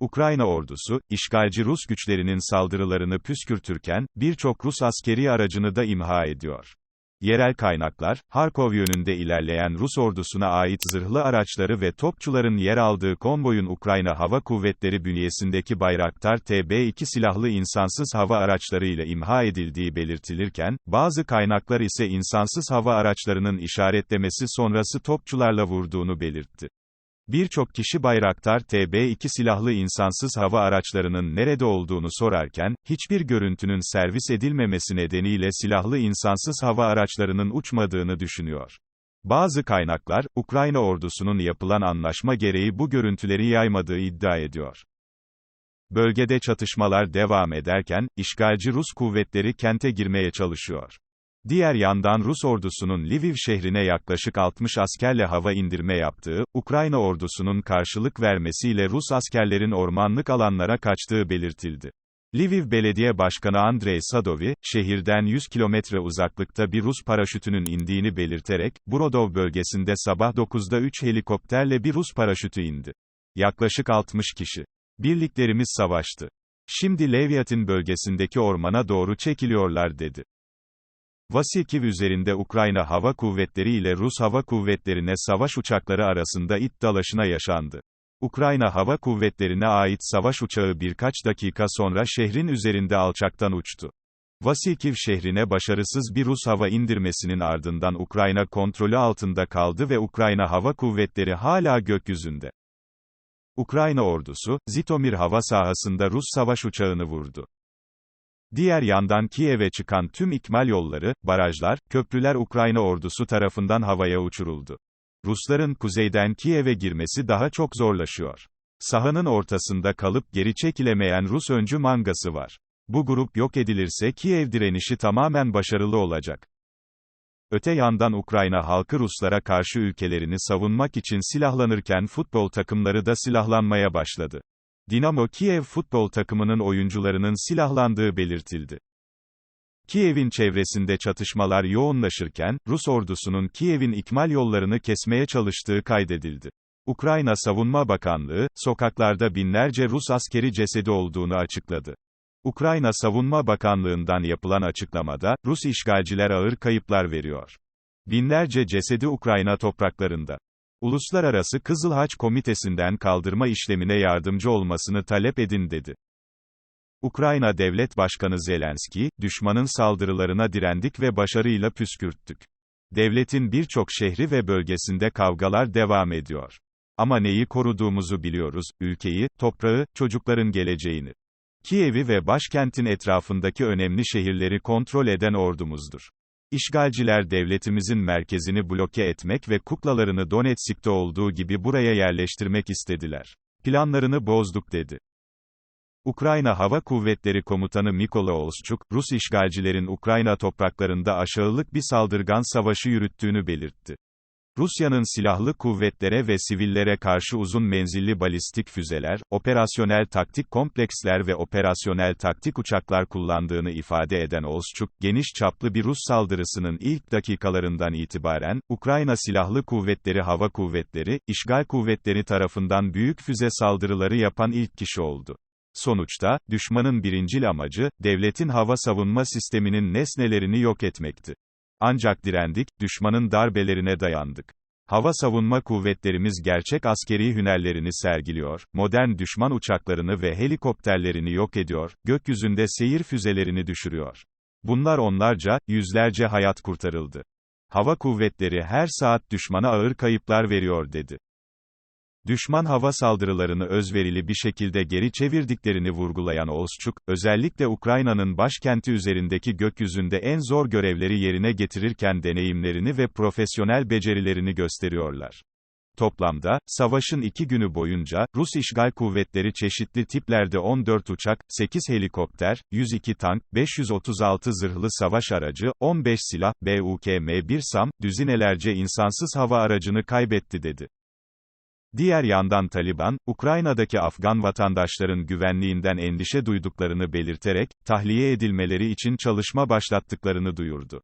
Ukrayna ordusu, işgalci Rus güçlerinin saldırılarını püskürtürken, birçok Rus askeri aracını da imha ediyor. Yerel kaynaklar, Harkov yönünde ilerleyen Rus ordusuna ait zırhlı araçları ve topçuların yer aldığı konvoyun Ukrayna Hava Kuvvetleri bünyesindeki Bayraktar TB2 silahlı insansız hava araçlarıyla imha edildiği belirtilirken, bazı kaynaklar ise insansız hava araçlarının işaretlemesi sonrası topçularla vurduğunu belirtti. Birçok kişi Bayraktar TB2 silahlı insansız hava araçlarının nerede olduğunu sorarken, hiçbir görüntünün servis edilmemesi nedeniyle silahlı insansız hava araçlarının uçmadığını düşünüyor. Bazı kaynaklar, Ukrayna ordusunun yapılan anlaşma gereği bu görüntüleri yaymadığı iddia ediyor. Bölgede çatışmalar devam ederken, işgalci Rus kuvvetleri kente girmeye çalışıyor. Diğer yandan Rus ordusunun Lviv şehrine yaklaşık 60 askerle hava indirme yaptığı, Ukrayna ordusunun karşılık vermesiyle Rus askerlerin ormanlık alanlara kaçtığı belirtildi. Lviv Belediye Başkanı Andrei Sadovi, şehirden 100 kilometre uzaklıkta bir Rus paraşütünün indiğini belirterek, Brodov bölgesinde sabah 9'da 3 helikopterle bir Rus paraşütü indi. Yaklaşık 60 kişi. Birliklerimiz savaştı. Şimdi Levyatin bölgesindeki ormana doğru çekiliyorlar dedi. Vasilkiv üzerinde Ukrayna Hava Kuvvetleri ile Rus Hava Kuvvetleri'ne savaş uçakları arasında it dalaşına yaşandı. Ukrayna Hava Kuvvetleri'ne ait savaş uçağı birkaç dakika sonra şehrin üzerinde alçaktan uçtu. Vasilkiv şehrine başarısız bir Rus hava indirmesinin ardından Ukrayna kontrolü altında kaldı ve Ukrayna Hava Kuvvetleri hala gökyüzünde. Ukrayna ordusu, Zitomir hava sahasında Rus savaş uçağını vurdu. Diğer yandan Kiev'e çıkan tüm ikmal yolları, barajlar, köprüler Ukrayna ordusu tarafından havaya uçuruldu. Rusların kuzeyden Kiev'e girmesi daha çok zorlaşıyor. Sahanın ortasında kalıp geri çekilemeyen Rus öncü mangası var. Bu grup yok edilirse Kiev direnişi tamamen başarılı olacak. Öte yandan Ukrayna halkı Ruslara karşı ülkelerini savunmak için silahlanırken futbol takımları da silahlanmaya başladı. Dinamo Kiev futbol takımının oyuncularının silahlandığı belirtildi. Kiev'in çevresinde çatışmalar yoğunlaşırken, Rus ordusunun Kiev'in ikmal yollarını kesmeye çalıştığı kaydedildi. Ukrayna Savunma Bakanlığı, sokaklarda binlerce Rus askeri cesedi olduğunu açıkladı. Ukrayna Savunma Bakanlığı'ndan yapılan açıklamada, Rus işgalciler ağır kayıplar veriyor. Binlerce cesedi Ukrayna topraklarında. Uluslararası Kızıl Haç Komitesi'nden kaldırma işlemine yardımcı olmasını talep edin dedi. Ukrayna Devlet Başkanı Zelenski, düşmanın saldırılarına direndik ve başarıyla püskürttük. Devletin birçok şehri ve bölgesinde kavgalar devam ediyor. Ama neyi koruduğumuzu biliyoruz, ülkeyi, toprağı, çocukların geleceğini. Kiev'i ve başkentin etrafındaki önemli şehirleri kontrol eden ordumuzdur. İşgalciler devletimizin merkezini bloke etmek ve kuklalarını Donetsk'te olduğu gibi buraya yerleştirmek istediler. Planlarını bozduk dedi. Ukrayna Hava Kuvvetleri Komutanı Mikola Olszczuk, Rus işgalcilerin Ukrayna topraklarında aşağılık bir saldırgan savaşı yürüttüğünü belirtti. Rusya'nın silahlı kuvvetlere ve sivillere karşı uzun menzilli balistik füzeler, operasyonel taktik kompleksler ve operasyonel taktik uçaklar kullandığını ifade eden Olszczuk, geniş çaplı bir Rus saldırısının ilk dakikalarından itibaren, Ukrayna Silahlı Kuvvetleri Hava Kuvvetleri, işgal kuvvetleri tarafından büyük füze saldırıları yapan ilk kişi oldu. Sonuçta, düşmanın birincil amacı, devletin hava savunma sisteminin nesnelerini yok etmekti. Ancak direndik, düşmanın darbelerine dayandık. Hava savunma kuvvetlerimiz gerçek askeri hünerlerini sergiliyor, modern düşman uçaklarını ve helikopterlerini yok ediyor, gökyüzünde seyir füzelerini düşürüyor. Bunlar onlarca, yüzlerce hayat kurtarıldı. Hava kuvvetleri her saat düşmana ağır kayıplar veriyor dedi. Düşman hava saldırılarını özverili bir şekilde geri çevirdiklerini vurgulayan Olszczuk, özellikle Ukrayna'nın başkenti üzerindeki gökyüzünde en zor görevleri yerine getirirken deneyimlerini ve profesyonel becerilerini gösteriyorlar. Toplamda, savaşın iki günü boyunca, Rus işgal kuvvetleri çeşitli tiplerde 14 uçak, 8 helikopter, 102 tank, 536 zırhlı savaş aracı, 15 silah, BUKM-1 SAM, düzinelerce insansız hava aracını kaybetti dedi. Diğer yandan Taliban, Ukrayna'daki Afgan vatandaşların güvenliğinden endişe duyduklarını belirterek, tahliye edilmeleri için çalışma başlattıklarını duyurdu.